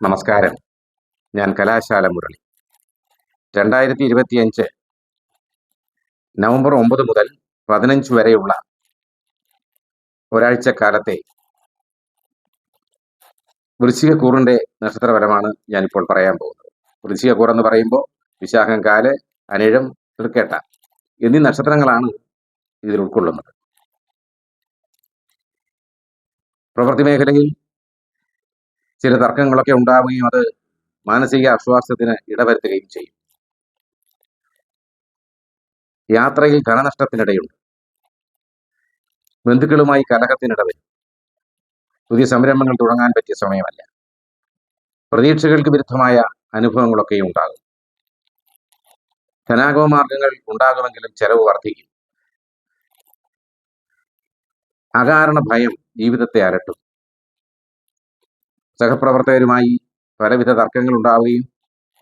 നമസ്കാരം. ഞാൻ കലാശാല മുരളി. രണ്ടായിരത്തി ഇരുപത്തിയഞ്ച് നവംബർ ഒമ്പത് മുതൽ പതിനഞ്ച് വരെയുള്ള ഒരാഴ്ച കാലത്തെ വൃശ്ചികക്കൂറിന്റെ നക്ഷത്രഫലമാണ് ഞാനിപ്പോൾ പറയാൻ പോകുന്നത്. വൃശ്ചികക്കൂർ എന്ന് പറയുമ്പോൾ വിശാഖം കാൽ അനിഴം തൃക്കേട്ട എന്നീ നക്ഷത്രങ്ങളാണ് ഇതിൽ ഉൾക്കൊള്ളുന്നത്. പ്രവൃത്തി മേഖലയിൽ ചില തർക്കങ്ങളൊക്കെ ഉണ്ടാവുകയും അത് മാനസിക അസ്വാസ്ഥ്യത്തിന് ഇടവരുത്തുകയും ചെയ്യും. യാത്രയിൽ ധനനഷ്ടത്തിനിടയുണ്ട്. ബന്ധുക്കളുമായി കലഹത്തിനിടവരും. പുതിയ സംരംഭങ്ങൾ തുടങ്ങാൻ പറ്റിയ സമയമല്ല. പ്രതീക്ഷകൾക്ക് വിരുദ്ധമായ അനുഭവങ്ങളൊക്കെ ഉണ്ടാകും. ധനാഗമ മാർഗങ്ങൾ ഉണ്ടാകുമെങ്കിലും ചെലവ് വർദ്ധിക്കും. അകാരണ ഭയം ജീവിതത്തെ അലട്ടും. സഹപ്രവർത്തകരുമായി പലവിധ തർക്കങ്ങൾ ഉണ്ടാവുകയും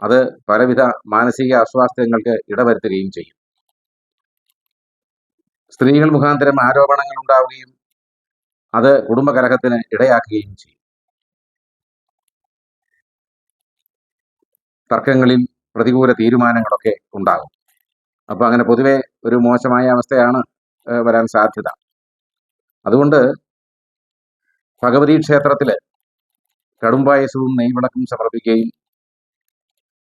അത് പലവിധ മാനസിക അസ്വാസ്ഥ്യങ്ങൾക്ക് ഇടവരുത്തുകയും ചെയ്യും. സ്ത്രീകൾ മുഖാന്തരം ആരോപണങ്ങൾ ഉണ്ടാവുകയും അത് കുടുംബകലഹത്തിന് ഇടയാക്കുകയും ചെയ്യും. തർക്കങ്ങളിൽ പ്രതികൂല തീരുമാനങ്ങളൊക്കെ ഉണ്ടാകും. അപ്പോൾ അങ്ങനെ പൊതുവെ ഒരു മോശമായ അവസ്ഥയാണ് വരാൻ സാധ്യത. അതുകൊണ്ട് ഭഗവതി ക്ഷേത്രത്തിൽ കടുംപായസവും നെയ്വിളക്കും സമർപ്പിക്കുകയും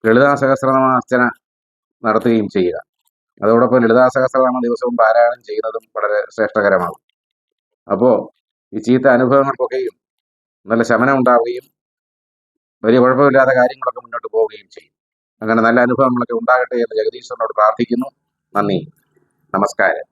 ലളിതാ സഹസ്രനാമാർച്ചന നടത്തുകയും ചെയ്യുക. അതോടൊപ്പം ലളിതാ സഹസ്രനാമ ദിവസവും പാരായണം ചെയ്യുന്നതും വളരെ ശ്രേഷ്ഠകരമാകും. അപ്പോൾ ഈ ചീത്ത അനുഭവങ്ങൾക്കൊക്കെയും നല്ല ശമനം ഉണ്ടാവുകയും വലിയ കുഴപ്പമില്ലാത്ത കാര്യങ്ങളൊക്കെ മുന്നോട്ട് പോവുകയും ചെയ്യും. അങ്ങനെ നല്ല അനുഭവങ്ങളൊക്കെ ഉണ്ടാകട്ടെ എന്ന് ജഗദീശ്വരനോട് പ്രാർത്ഥിക്കുന്നു. നന്ദി. നമസ്കാരം.